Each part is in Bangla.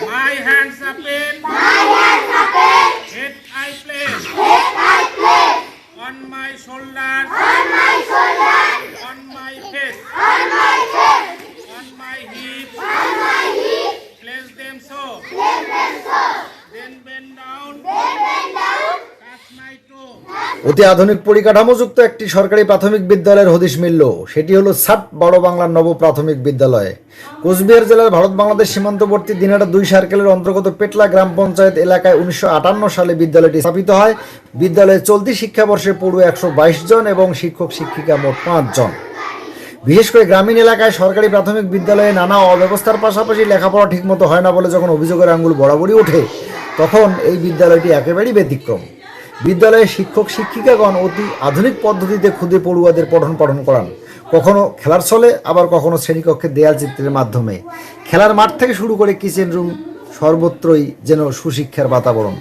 My hands are paid. My hands are paid. Head I place. Head I place. On my shoulders. On my shoulders. On my face. On my face. On my hips. On my hips. Place them so. Place them so. Then অতি আধুনিক পরিকাঠামোযুক্ত একটি সরকারি প্রাথমিক বিদ্যালয়ের হদিশ মিলল। সেটি হলো সাত বড় বাংলার নব প্রাথমিক বিদ্যালয়। কোচবিহার জেলার ভারত বাংলাদেশ সীমান্তবর্তী দিনাটা দুই সার্কেলের অন্তর্গত পেটলা গ্রাম পঞ্চায়েত এলাকায় উনিশশো আটান্ন সালে বিদ্যালয়টি স্থাপিত হয়। বিদ্যালয়ে চলতি শিক্ষাবর্ষে পড়ুয়া একশো জন এবং শিক্ষক শিক্ষিকা মোট পাঁচ জন। বিশেষ করে গ্রামীণ এলাকায় সরকারি প্রাথমিক বিদ্যালয়ে নানা অব্যবস্থার পাশাপাশি লেখাপড়া ঠিকমতো হয় না বলে যখন অভিযোগের আঙ্গুল বরাবরই ওঠে, তখন এই বিদ্যালয়টি একেবারেই ব্যতিক্রম। বিদ্যালয়ে শিক্ষক শিক্ষিকাগণ অতি আধুনিক পদ্ধতিতে ক্ষুদে পড়ুয়াদের পঠন পাঠন করান। কখনো খেলার ছলে, আবার কখনো শ্রেণীকক্ষে দেয়াল চিত্রের মাধ্যমে। খেলার মাঠ থেকে শুরু করে কিচেন রুম সর্বত্রই যেন সুশিক্ষার বাতাবরণ।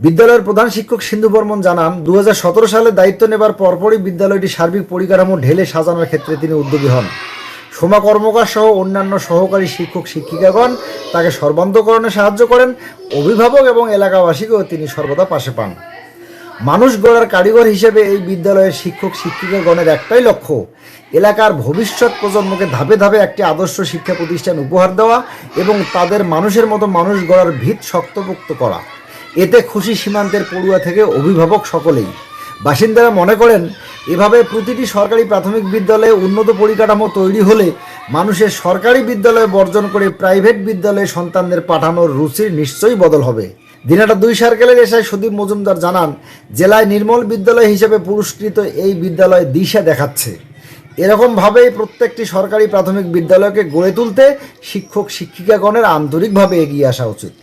বিদ্যালয়ের প্রধান শিক্ষক সিন্ধু বর্মন জানান দু হাজার সতেরো সালে দায়িত্ব নেবার পরপরই বিদ্যালয়টি সার্বিক পরিকাঠামো ঢেলে সাজানোর ক্ষেত্রে তিনি উদ্যোগী হন। সোমা কর্মকার সহ অন্যান্য সহকারী শিক্ষক, শিক্ষিকাগণ তাকে সর্বান্তকরণে সাহায্য করেন। অভিভাবক এবং এলাকাবাসীকেও তিনি সর্বদা পাশে পান। মানুষ গড়ার কারিগর হিসেবে এই বিদ্যালয়ের শিক্ষক, শিক্ষিকাগণের একটাই লক্ষ্য, এলাকার ভবিষ্যৎ প্রজন্মকে ধাপে ধাপে একটি আদর্শ শিক্ষা প্রতিষ্ঠান উপহার দেওয়া এবং তাদের মানুষের মতো মানুষ গড়ার ভিত শক্তপোক্ত করা। এতে খুশি সীমান্তের পড়ুয়া থেকে অভিভাবক সকলেই বাসিন্দারা মনে করেন, এভাবে প্রতিটি সরকারি প্রাথমিক বিদ্যালয়ে উন্নত পরিকাঠামো তৈরি হলে মানুষের সরকারি বিদ্যালয়ে বর্জন করে প্রাইভেট বিদ্যালয়ে সন্তানদের পাঠানোর রুচির নিশ্চয়ই বদল হবে। দিনাটা দুই সার্কেলের এসআই সুদীপ মজুমদার জানান, জেলায় নির্মল বিদ্যালয় হিসেবে পুরস্কৃত এই বিদ্যালয় দিশা দেখাচ্ছে। এরকমভাবেই প্রত্যেকটি সরকারি প্রাথমিক বিদ্যালয়কে গড়ে তুলতে শিক্ষক শিক্ষিকাগণের আন্তরিকভাবে এগিয়ে আসা উচিত।